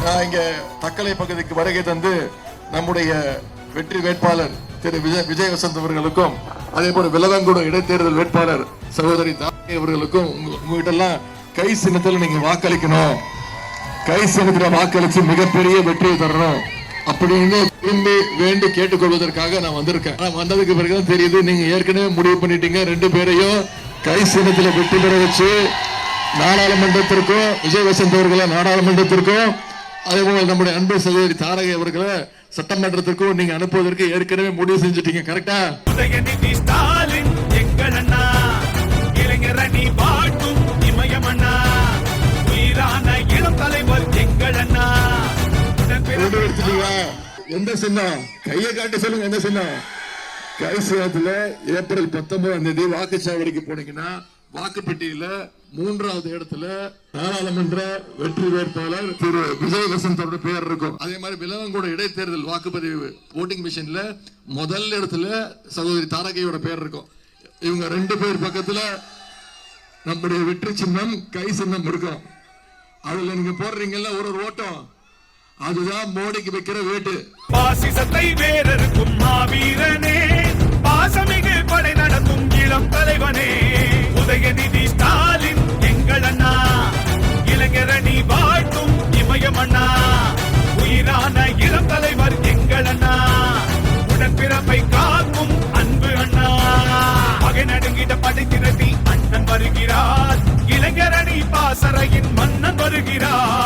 இங்க தக்கலை பகுதிக்கு வருகை தந்து நம்முடைய வெற்றி வேட்பாளர் திரு விஜய் விஜய் வசந்த் அவர்களுக்கும் அதே போல விலவங்குடம் இடைத்தேர்தல் வேட்பாளர் சகோதரி தாரணி அவர்களுக்கும் உங்க உங்ககிட்ட எல்லாம் கை சின்னத்தில் நீங்க வாக்களிக்கணும். கை சின்னத்தில் வாக்களிச்சு மிகப்பெரிய வெற்றியை தரணும். அப்படின்னு விரும்பி வேண்டி கேட்டுக்கொள்வதற்காக நான் வந்திருக்கேன். ஆனா வந்ததுக்கு பிறகுதான் தெரியுது நீங்க ஏற்கனவே முடிவு பண்ணிட்டீங்க ரெண்டு பேரையும் கை சின்னத்தில் வெற்றி பெற வச்சு நாடாளுமன்றத்திற்கும் விஜய் வசந்த் அவர்களை நாடாளுமன்றத்திற்கும் அதே போல நம்முடைய அன்பு சகோதரி தாரகை அவர்களை சட்டமன்றத்திற்கும் நீங்க அனுப்புவதற்கு ஏற்கனவே முடிவு செஞ்சுட்டீங்க கரெக்டா ஸ்டாலின் எங்கள் அண்ணா. இளைஞர் அணி வாழ்த்தும் இமயமண்ணா உயிரான இளம் தலைவர் எங்கள் அண்ணா. எந்த சின்னம்? கையை காட்டி சொல்லுங்க எந்த சின்னம்? கை சின்னத்துல ஏப்ரல் பத்தொன்பதாம் தேதி வாக்குச்சாவடிக்கு போனீங்கன்னா வாக்குப்பெட்டியில மூன்றாவது இடத்துல நாடாளுமன்ற வெற்றி வேட்பாளர் திரு விஜய் பேர் இருக்கும். அதே மாதிரி விலவங்கூட இடைத்தேர்தல் வாக்குப்பதிவு ஓட்டிங் மிஷின்ல முதல் இடத்துல சகோதரி தாரகையோட பேர் இருக்கும். இவங்க ரெண்டு பேர் பக்கத்துல நம்முடைய வெற்றி சின்னம் கை சின்னம் இருக்கும். அதுல நீங்க போடுறீங்கல்ல ஒரு ஒரு ஓட்டம். அதுதான் மோடிக்கு வைக்கிற வேட்டு. பாசிசத்தை வேறருக்கும் மாவீரனே. அண்ணன் மன்னன் வருகிறார்.